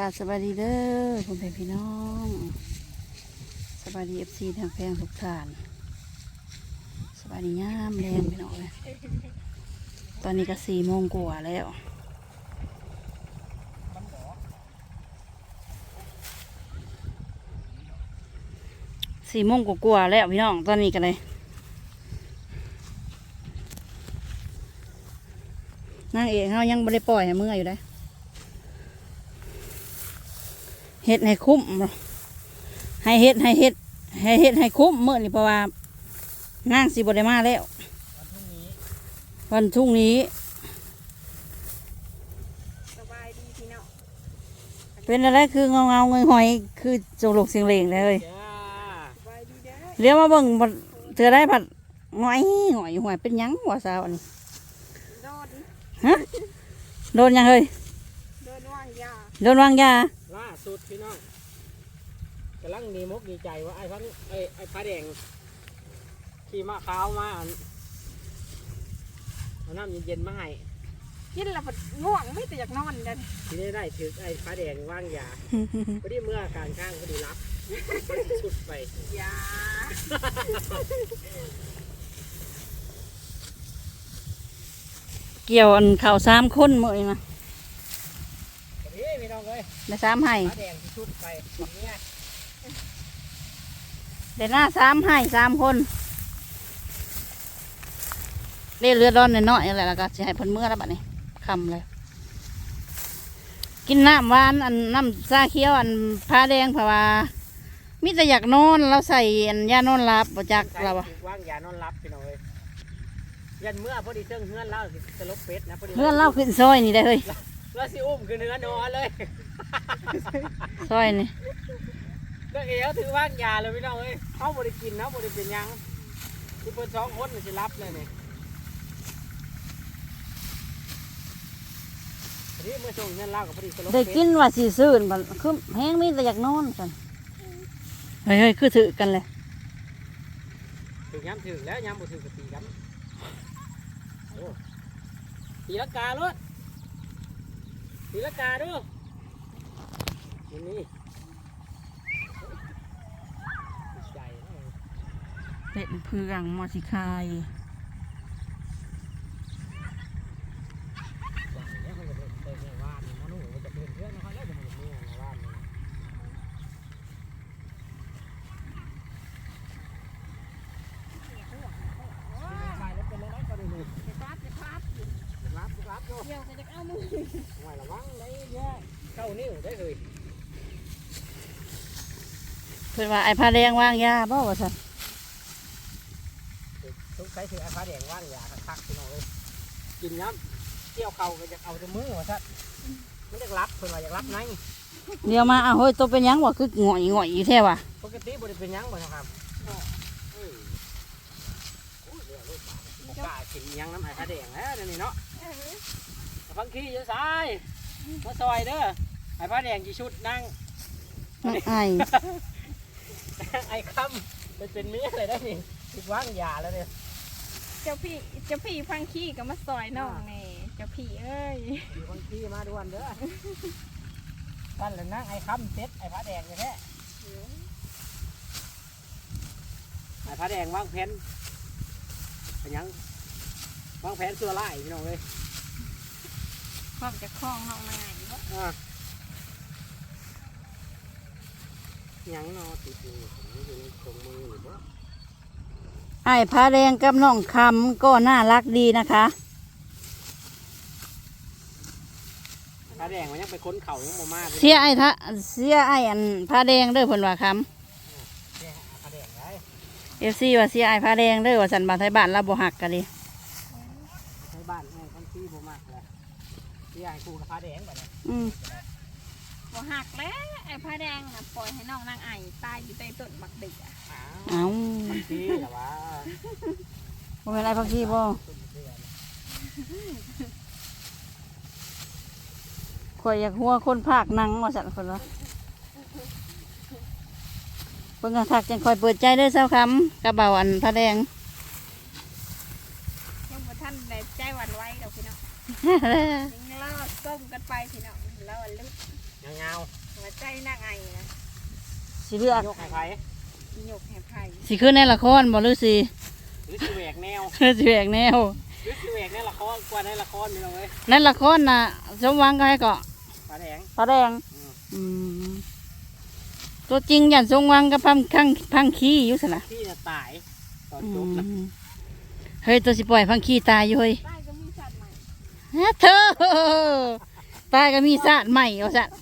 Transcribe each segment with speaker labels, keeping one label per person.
Speaker 1: กาสวัสดีเด้อพ่อแม่พี่น้องสวัสดีเอฟซีทางแพงทุกท่านสวัสดีย่ามแรงพี่น้องเลยตอนนี้ก็สี่โมงกว่าแล้วสี่โมงกว่าแล้วพี่น้องตอนนี้กันเลยนางเอกเขายังไม่ได้ปล่อยให้เมื่ออยู่เลย เฮ็ดให้คุ้มบ่ให้เฮ็ดให้เฮ็ดให้เฮ็ดให้คุ้มเมื่อนี่เพราะว่านางสิบได้มาแล้ว วันพรุ่งนี้
Speaker 2: สบายดีพี่น้อง
Speaker 1: เป็นอะไรคือเงาเงาๆเงยหอยๆคือจงหลกเสียงเหลงเลยเฮ้ย
Speaker 3: จ้า
Speaker 2: สบายดีเด้อ
Speaker 1: เรียกมาเบิ่งบัดเธอได้ผัดหอยหอยหอยเป็นหยังวะสาวอันนี้
Speaker 2: โดน
Speaker 1: ฮะโดนยังเฮ้ย
Speaker 2: โดนว่างยา
Speaker 1: โดนวางยา
Speaker 3: ล่า สุดพี่น้องกำลังดีมกดีใจว่าไอ้พันไอ้ไอ้ผ้าแดงขี่มาขาวมาอันเอาน้ำเย็นๆมาให้
Speaker 2: กินแล้วมันง่วงไม่แต่อยากนอนเด้อ
Speaker 3: ทีนี้ได้ถือไอ้ผ้าแดงว่างยาพอดีเมื่อการข้างพอดีรับสุดไป
Speaker 2: ยา
Speaker 1: เกี่ยวอันข่าวสามคนเมื่อนี้นะ
Speaker 3: พอดีพี่น้องเอ้ย
Speaker 1: ได้สามให้
Speaker 3: ผ้าแดงที่สุดไปแบบเนี้ย
Speaker 1: ได้หน้าสามให้สามคนเรียเรือร้อนน้อยๆอะไรแล้วก็จะให้เพิ่นเมื่อแล้วบัดนี้คำเลยกินน้ำหวานอันน้ำซาเขียวอันผ้าแดงเพราะว่ามิแต่อยากนอนเราใส่อันยานอนหลับบ่จักเราอะ
Speaker 3: ว่างยานอนรับพี่น้องเอ้ยยันเมื่อพอดีเชิงเฮือนเล่าสิจะลบเป็ดนะพอดี
Speaker 1: เพื่อนเล่าขึ้นซอยนี่ได้เลย
Speaker 3: แล้วสิอุ้มคือเนื้อนอนเลย
Speaker 1: ซอยนี่
Speaker 3: ก็เอ๋ถือว่างยาเลยพี่น้องเอ้ยเขาบริกินเขาบริเป็นหยังที่เพิ่นสองคนนี่สิรับเลยนี่พอดีเมื่อส่งเงินเล่ากับพอดีสลบ
Speaker 1: ได้กินว่าสีซื่นบัดคือแห้งมีแต่อยากนอนกันเฮ้ยเฮ้ยคือถือกันเลย
Speaker 3: ถึงย้ำถึงแล้วย้ำบ่ถึงก็ตีกันโอ้ตีลังกาลุตีลังกาดู มันนี่ใจนะ
Speaker 1: เป็นเพืองมอสิคาย
Speaker 3: ใจเนี่ยเขาจะเดินเดินในว่านมันหนูมันจะเดินเพื่อนเขาแล้วจะมันมีในว่านนี่นะไปแล้วเป็นแล้วก็ได้หนึ่ง
Speaker 2: ไปฟาดไปฟาด
Speaker 3: รับรับโย
Speaker 2: เดี๋ยวจะเอามือ
Speaker 3: ไม่ระวังได้แย่เข้านิ้วได้เลย
Speaker 1: เพื่อนว่าไอ้ผ้าแดงวางยาบ่ว่าสัน
Speaker 3: ทุกใช้ถือไอ้ฟ้าแดงว่างยาคักๆพี่น้องเลยกินน้ำเกี่ยวเข่าก็จะเอาแต่มือว่าซัดมันจะรับเพิ่นว่าอยากรับใน
Speaker 1: เดี๋ยวมาอ้าวเฮ้ยตัวเป็นหยังวะคือหงอยหงอยอยู่แท้วะ
Speaker 3: ปกติบริเป็นหยังบ่นะครับเออโอ้ยเดี๋ยวลูกบ่กล้ากินหยังน้ำไอ้ฟ้าแดงแล้วเดี๋ยวนี่เนาะฟังขี้เยอะสายมาซอยเด้อไอ้ฟ้าแดงกี่ชุดนั่ง
Speaker 1: นั่นไอ้
Speaker 3: ไอ้คำเป็นเป็นเมียเลยได้นี่ติดว่างยาแล้วเนี่ย
Speaker 2: เจ้าพี่เจ้าพี่พังขี้ก็มาซอยน้องแน่เจ้าพี่เอ้ย
Speaker 3: อยู่บางที่มาด่วนเด้อท่านเลยนั่งไอ้คำเซ็ตไอ้ผ้าแดงอย่างแท้ไอ้ผ้าแดงวางแผนเป็นหยังวางแผนตัวไล่พี่น้องเลย
Speaker 2: พร้อมจะคล้องน้องมาไงวะ
Speaker 3: อ่าห ยังเนอติดอยู่อยู่ในตรงมือหรือเปล่า
Speaker 1: ไอ้ผ้าแดงกับน้องคำก็น่ารักดีนะคะ
Speaker 3: ผ้าแดงมันยังไปค้นเข่ายังโมมาเลย
Speaker 1: เสียไอ้ทะเสียไอ้อันผ้าแดงเด้อเพิ่นว่าค
Speaker 3: เนี่ยผ้าแดงไงำ
Speaker 1: เอฟซีว่าเสียไอ้ผ้าแดงเด้อว่าสันบานไทยบ้านเราบ่หักกันดิ
Speaker 3: ใช้บ้านแม่บางที่โมมากเลยที่ไอ้กูกับผ้าแดงแบบนี้
Speaker 1: อืม
Speaker 2: บ่หักแล้วไอ้ ผ้าแดงน่ะปล่อยให้น้องนางไอตายอยู่ใต้ต้นบักเด็กอะ
Speaker 3: อ้าว
Speaker 1: เอ้า
Speaker 3: บางทีแต่ว่า
Speaker 1: บ่เป็นไรพักทีบ่ข่อยอยากหัวคนภาคหนังว่าสันเพิ่นว่าเพิ่นก็ทักจังคอยเปิดใจเด้อเจ้าคำกระเบาอันผ้าแดง
Speaker 2: ยังบ่ทันได้ใจหวั่นไหวดอกพี่น้องยังรอส้มกันไปพี่น้องแล้วอันลึก
Speaker 3: ยยาว
Speaker 2: หัว ใจนางไอ้นะ
Speaker 1: สิเลือก
Speaker 3: ๆยกให้ไผ
Speaker 2: อีหยกแห่ไผ่
Speaker 1: สิขึ้นในละครบ่หรือสิ
Speaker 3: หรือสิแหวกแนว
Speaker 1: หรือสิแหวกแนว
Speaker 3: หรือสิแหวกในละครกว่าในละครนี่น้องเอ้ย
Speaker 1: ในละครน่ะสมหวังก็ให้เกาะ
Speaker 3: ปลาแดง
Speaker 1: ปลาแดง
Speaker 3: อืม
Speaker 1: อืมตัวจริงยันสมหวังกับพังพังพังขี้อยู่สินะ
Speaker 3: ที่จะตายตอน
Speaker 1: อื
Speaker 3: จบนะ
Speaker 1: มเฮ้ยตัวสิปล่อยพังขี้ตายอยู่เฮ้ย
Speaker 2: ใต้ก็มีสัตว์ใหม่
Speaker 1: ฮะเธอตายก็มีศาสตร์ใหม่เอาสัตว์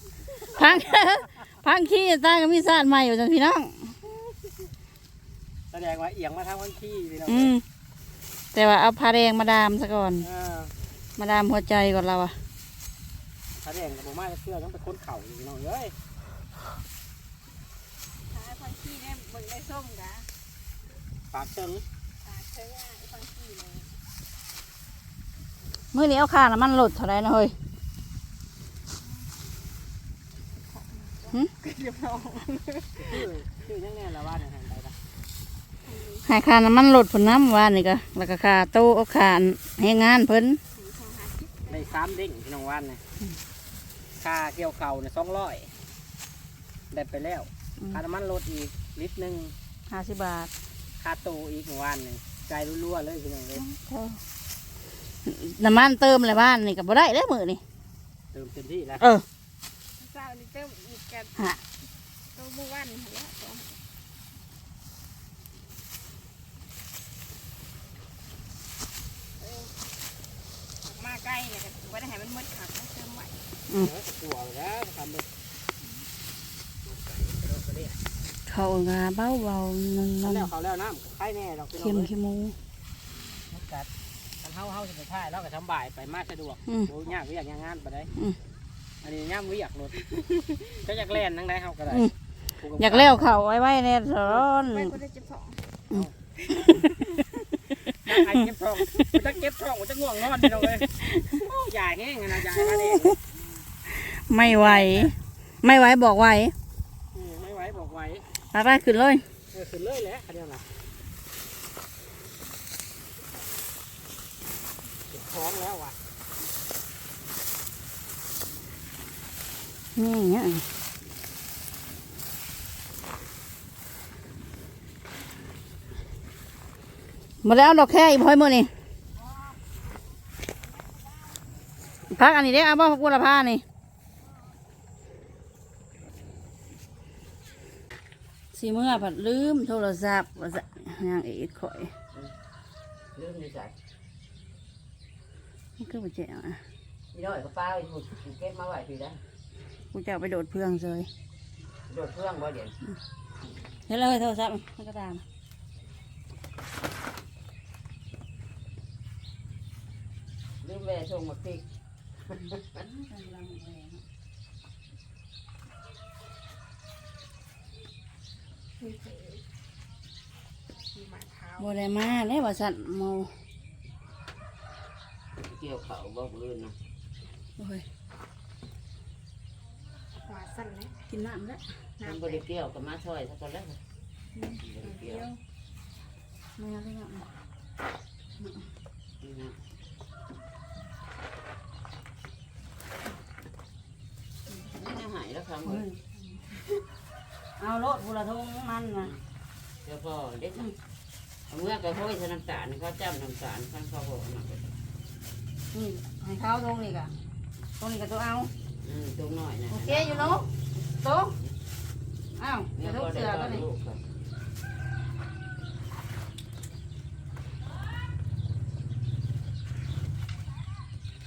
Speaker 1: พัง พังขี้ตายก็มีศาสตร์ใหม่เอาสัตว์พี่น้อง
Speaker 3: แสดงว่าเอียงมาทางวันขี้พี่น้อง
Speaker 1: อื
Speaker 3: เอ้
Speaker 1: ม
Speaker 3: ย
Speaker 1: แต่ว่าเอาผ้าแดงมาดามซะก่อน
Speaker 3: เออ
Speaker 1: มาดามหัวใจก่อนเราอะ
Speaker 3: ปลาแดงกับผมมาจะเชื่อต้องไปค้นเข่าอยู่พี่น้องเอ้ย
Speaker 2: ท้ายพันขี้เนี่ยมึงได้ส้มกะ
Speaker 3: ปากเชิง
Speaker 2: ตาเชิงอะไอ้พันขี้เลย
Speaker 1: มื้อนี้เอาค่าน้ำมันลดเท่าไรนะเฮ้ย
Speaker 2: เรียบร้อย
Speaker 3: ชื่อชื่อยังไงละว่าเนี่ยไปละ
Speaker 1: ให้ค่าน้ำมันลดผลน้ำวานนี่ก็แล้วก็ค่าโต๊ะเอาค่าให้งานเพิ่น
Speaker 2: สี่สองห้าสิบ
Speaker 3: ได้สามเด้งพี่น้องวันเนี่ยค่าเกี่ยวเข่าเนี่ยสองร้อยได้ไปแล้วค่าน้ำมันรถอีกลิตรหนึ่ง
Speaker 1: ห้าสิบบาท
Speaker 3: ค่าตูอีกหนึ่งวันหนึ่งใจรัวๆเลยพี่น้องเลย
Speaker 1: น้ำมันเติมอะไรบ้านนี่ก็บ่ได้แล้วมือนี่
Speaker 3: เติมเต็มที่แล้ว
Speaker 1: เออ
Speaker 2: เจ้านี่เติมอีกกัน
Speaker 1: ฮะ
Speaker 2: ตัวเมื่อวันเห็นแล้วสองเออออกมาใกล้เนี่ยก็ว่าได้ให้มันมืดขับนะเติมไว้
Speaker 3: เออตัวแล้วทำเลย
Speaker 1: เขาก็เบาเบาๆนั่น
Speaker 3: เขา
Speaker 1: นั่น
Speaker 3: แล้วเขาแล้วน้ำไข่แน่เราพี่น้อ
Speaker 1: เค็
Speaker 3: ง
Speaker 1: ม
Speaker 3: เลย
Speaker 1: ขี้หมู
Speaker 3: กัดทำเฮาเฮาจะไปท่ายแล้วก็ทำบ่ายไปมาสะดวก
Speaker 1: อืม
Speaker 3: โอ้ยยากวิอยากงานไปได้
Speaker 1: อืม
Speaker 3: อันนี้ย่ามวิอยากรถก็อยากแล่นนั่งได้เฮาก็ได้
Speaker 1: อืมอยากเลี้ยวเขาไว้ไว้ในร้อน
Speaker 2: ไม่ก็ได้เจ็บท้อง
Speaker 3: นั่งไอ้เก็บทองมันจะเก็บทองมันจะง่วงนอนพี่น้องเลยโอ้ยใหญ่แห้งอะนะใหญ่มาเอง
Speaker 1: ไม่ไหว ไม่ไหวบอกไหว
Speaker 3: อืมไม่ไหวบอกไหว
Speaker 1: ไปไปขึ้นเลย
Speaker 3: เออขึ้นเลยแหละคันเดียวนะเก็บท้องแล้วว่ะ
Speaker 1: นี่อย่างเงี้ยมาแล้วดอกแค่อีกพอยมือนี่พักอันนี้เด้เอาบ่พักบุรพานี่สีเมื่อผัดลืมโทรศัพท์ว่าจะยังอีกข่อย
Speaker 4: ลืมดีใจ
Speaker 1: นี่คือบ่เจ๋งอะ
Speaker 4: พี่น้อยก็ป้าไปถูกเก็บมาไว้พี่ได้
Speaker 1: กูจะเอาไปโดดเพื่องเลย
Speaker 4: โดดเพื่องบ่เดี๋ยว
Speaker 1: เฮ้ยเลยโทรศัพท์มันก็ตาม
Speaker 4: ลืมแม่ส่งมาพริก
Speaker 2: มีหมาเท้า
Speaker 1: บ่ได้มาเลยว่าสัตว์เมา
Speaker 4: เกี่ยวเขาบ่ลื่นนะ
Speaker 1: โอ้ย
Speaker 2: หมา สั้นเลย
Speaker 1: กินน้ำแล้ว
Speaker 4: มันบ่ได้เกี่ยวกับมาช่วยสักคนแล้วบ่ได้เกี่ยว
Speaker 1: มาแล้วน้
Speaker 4: นี่นะนี่จะหายแล้วครับำ
Speaker 1: เฮ้ยเอารถบุรทงมันนะ
Speaker 4: เดี๋ยวพอเด็กเอาเมื่อก็ห้อยใส่น้ำตาลเขาจ้ำน้ำตาลข้างเขาบอกนะ
Speaker 1: นี่ให้เขาตรงนี้กะตรงนี้กะตัวเอา
Speaker 4: อืมตรงหน่อยนะ
Speaker 1: โอเคอยู่เนาะตรงอ้าว
Speaker 4: เนี่
Speaker 1: เดี๋
Speaker 4: ย
Speaker 1: ยว
Speaker 4: พ
Speaker 1: ทุ
Speaker 4: อกได้
Speaker 1: เสือ
Speaker 4: ต
Speaker 1: ก็
Speaker 4: อน
Speaker 1: นี่
Speaker 4: ลูกครับ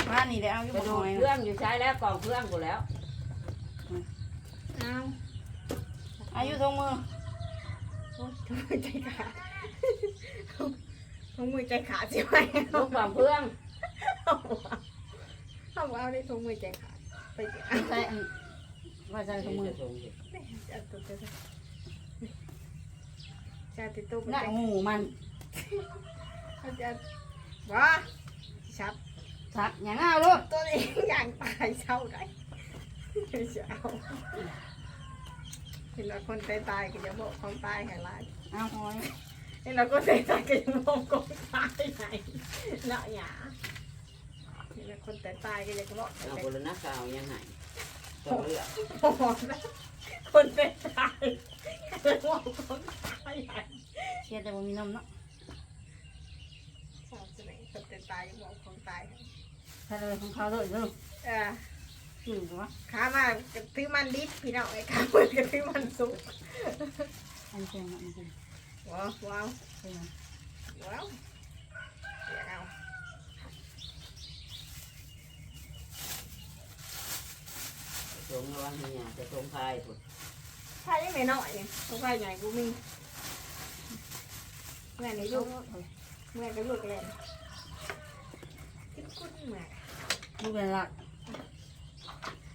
Speaker 1: บ้านนี่ได้เอาอยู่
Speaker 4: ไป
Speaker 1: บ่
Speaker 4: ดู
Speaker 1: หน่อย
Speaker 4: เครื่องอยู่ใช้แล้วกองเครื่องกูแล้ว
Speaker 2: เอา
Speaker 1: อายุทงมือ
Speaker 2: โอ้ยทำไมใจขาดทงมือใจขาดสิไหม
Speaker 4: ลูกความเครื่อง
Speaker 2: เอาว่าเอาได้ทงมือใจขาด ไปเอะ
Speaker 1: ไม่ใช่อันว่าใช่ทงมือ
Speaker 2: เอาตัวเดียจะติดตัว
Speaker 1: หนงูมัน
Speaker 2: เขาจะว่าชับ
Speaker 1: สักอย่างเอาลูก
Speaker 2: ตัวเองอย่างตายเช่าได้จะเอาเห็นแล้วคนตายตายก็จะบอกของตายให้ร้าย
Speaker 1: เอาหอย
Speaker 2: เห็นแล้วก็ตายตายก็จะบอกของตายให้เนาะหยาเห็นแล้วคนตายตายก็จะบอก
Speaker 4: เอาบุรณะกาวยังไงต้องเลือก
Speaker 2: คนเป็นตายเป็นหัวคนตายใหญ่
Speaker 1: เชียร์แต่บ่มีนมเนาะ
Speaker 2: สาวสมัยคนเป็นตายหัวคนตาย
Speaker 1: ใช่เลยของเขาเลยเด้อ
Speaker 2: เออ
Speaker 1: อืมวะ
Speaker 2: ขามากระทือมันดิบพี่น้องไอ้ขาเปิดกระทือมันสุก
Speaker 1: อันเชียร์เนาะอันเชียร์
Speaker 2: ว้าวว้าว
Speaker 1: เชียร์
Speaker 2: ว้าวเดี๋ยวเอา
Speaker 4: ตรงระวังเนี่ยจะตรงพายพุ่น
Speaker 2: ใช่ยังไงหน่อยเนี่ยต้องไปใหญ่กูมีเมื่อนี้ลูกเมื่อนี้ลูกเลยคิดคุ้นเหมือน
Speaker 1: ลูกเป็นหลัก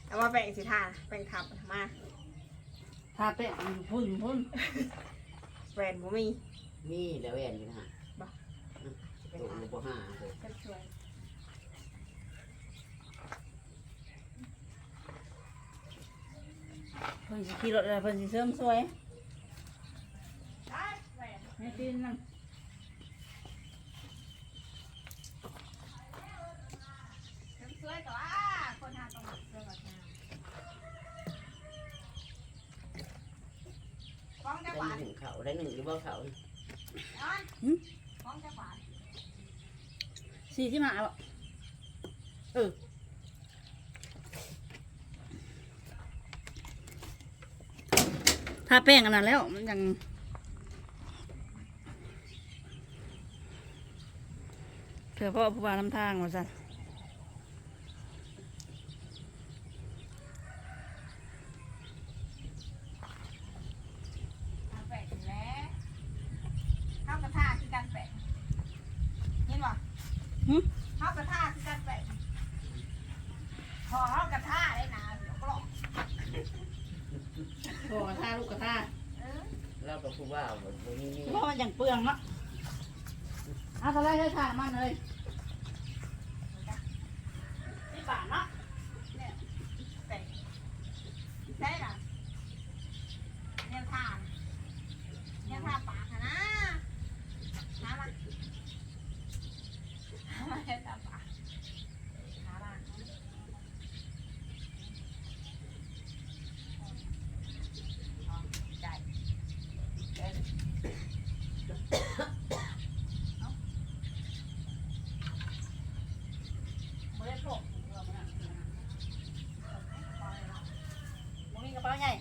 Speaker 2: เอาว่าแบ่งสิท่าแบ่งทับมา
Speaker 1: ทาแป้งอยู่พุ่นพุ่น
Speaker 2: แหวนบ่มี
Speaker 4: มีแล้วแอนอยู่นะฮะ
Speaker 2: เป็น
Speaker 4: ตรง
Speaker 2: ทา
Speaker 4: ลูกห้าเลย
Speaker 2: เป็นสวย
Speaker 1: พิ่นสิขี่รถอะไรเพิ่นสิเสริมสวย
Speaker 2: ได้แหวน
Speaker 1: ให้ตีนนั่ง
Speaker 2: เป็นสวยต่ว่าคนทาตรงนี้สวยกว่าง
Speaker 4: ได้
Speaker 2: หนึ่
Speaker 4: งเขาได้หนึ่งหรือว่าเขา
Speaker 2: ย้อนฟ้องจะหวาน
Speaker 1: สี่ที่มาบ่เออ ทาแป้งอันนั้นแล้วมันยังเผื่อพ่อผู้ว่าน้ำทางมาสั่น
Speaker 2: ทาแปะอยู่แล้วข้าวกระทาคือการแปะเห็นบ่
Speaker 1: หึ
Speaker 2: ข้าวกระทาคือการแปะพอข้าวกระทาได้นะเดี๋ยวกรอก
Speaker 1: โอ้กระทาลูกกระทา
Speaker 2: เออ
Speaker 4: เราก็พูดว่าบนนี้นี่
Speaker 1: เพราะมันยังเปลืองเนาะ เอาทะเลให้ทานมันเลยนี่บาทเนาะ
Speaker 2: แปะใช่ล่ะแนวทางแนวทางปากอะนะหามาหามาแนวทางปากหามาอ๋อใจเดิน
Speaker 1: ไม่ได้โผล่มึงมีกระเป๋าใหญ่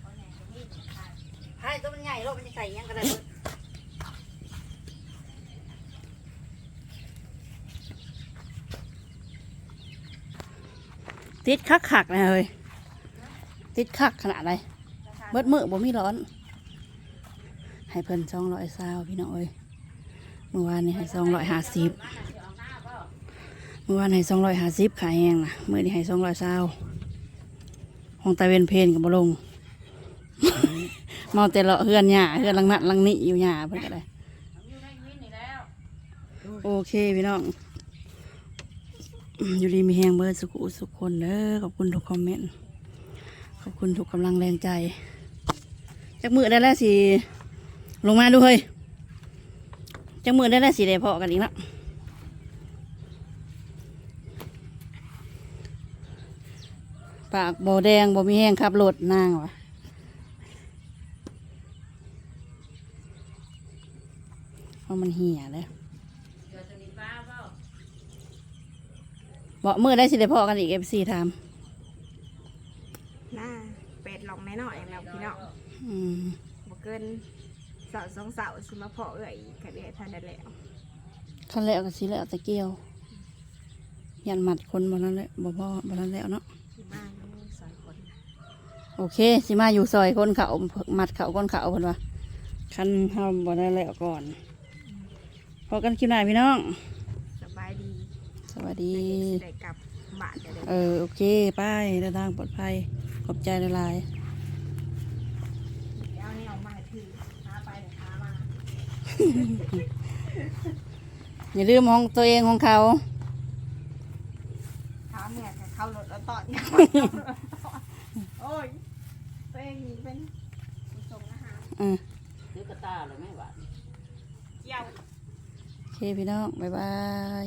Speaker 2: เขาแหน่จะมีหนึ่งคัน
Speaker 1: ไพ่ตัวมันใหญ่โลกมันจะใส่ยังก็ได้เบิด ติดคักคักนะเฮ้ยติดคักขนาดไรเบิดมือบ่มีร้อน ให้เพิ่นสองร้อยซาวพี่น้องเอ้ยเมื่อวานนี่ให้สองร้อยห้าสิบเมื่อวานให้สองร้อยห้าสิบขายแห้งนะเมื่อนี้ให้สองร้อยซาวห้องตะเวนเพลนกับบลงเมาแต่เลาะเฮือนหญ้าเฮือนลังนั้นหลังนี้อยู่หญ้าเพิ่นก็ได้
Speaker 2: อยู่ในวินนี่แล้ว
Speaker 1: โอเคพี่น้อง อยู่ดีมีแหงเบิร์สุขุสุขคนเด้อขอบคุณทุกคอมเมนต์ขอบคุณทุกกำลังแรงใจจักมือได้แล้วสิลงมาดูเฮ้ยจักมือได้แล้วสิได้พอกันอีกแล้วปากโบแดงบ่มีแห้งขับรถนางวะเพราะมันเหี่ยเลย
Speaker 4: เกิดสนิทป้าเปล่า
Speaker 1: บอกมือได้สิได้พอกันอีกเอฟซีท
Speaker 2: หน้าเป็ดลองแน่นอนเองแล้วพี่น้องำ
Speaker 1: อืม
Speaker 2: บ่เกินเสาสองเสาสิมาเพาะเอื่อยอีกก็ได้ทันได้แล้ว
Speaker 1: ขั้นแล้วก็สิแล้วแต่เกี่ยว ยันหมัดคนบนนั้นแหละบ่พอบนนั้นแล้วเนาะ
Speaker 2: ที่บ้านมีสองคน
Speaker 1: โอเคสิมาอยู่ซอยคนเขาหมัดเขาคนเขาเพิ่นว่าคันเฮาบ่ได้แล้วก่อนพอกันคลิปหน้าพี่น้อง
Speaker 2: สบายดี
Speaker 1: ส วัสดี
Speaker 2: ได้กลับบ้านได้เลย
Speaker 1: เออ โอเคไป้ายเดินทางปลอดภัย ขอบใจหลาย
Speaker 2: เอานี่เอามาให้ถือหาไปเดี๋ยวหามา
Speaker 1: ๆอย่าลืมของตัวเองของเขา
Speaker 2: ถามเนี่ยแต่เข้ารถแล้วตอนเนี่ยโอ้ย ตัวเองนี่เป็นผู้ส่งอาหาร
Speaker 1: อืม
Speaker 4: ซื้อกระตาเลยไม่หวาน
Speaker 2: เกี่ยว
Speaker 1: โอเคพี่น้อง บ๊ายบาย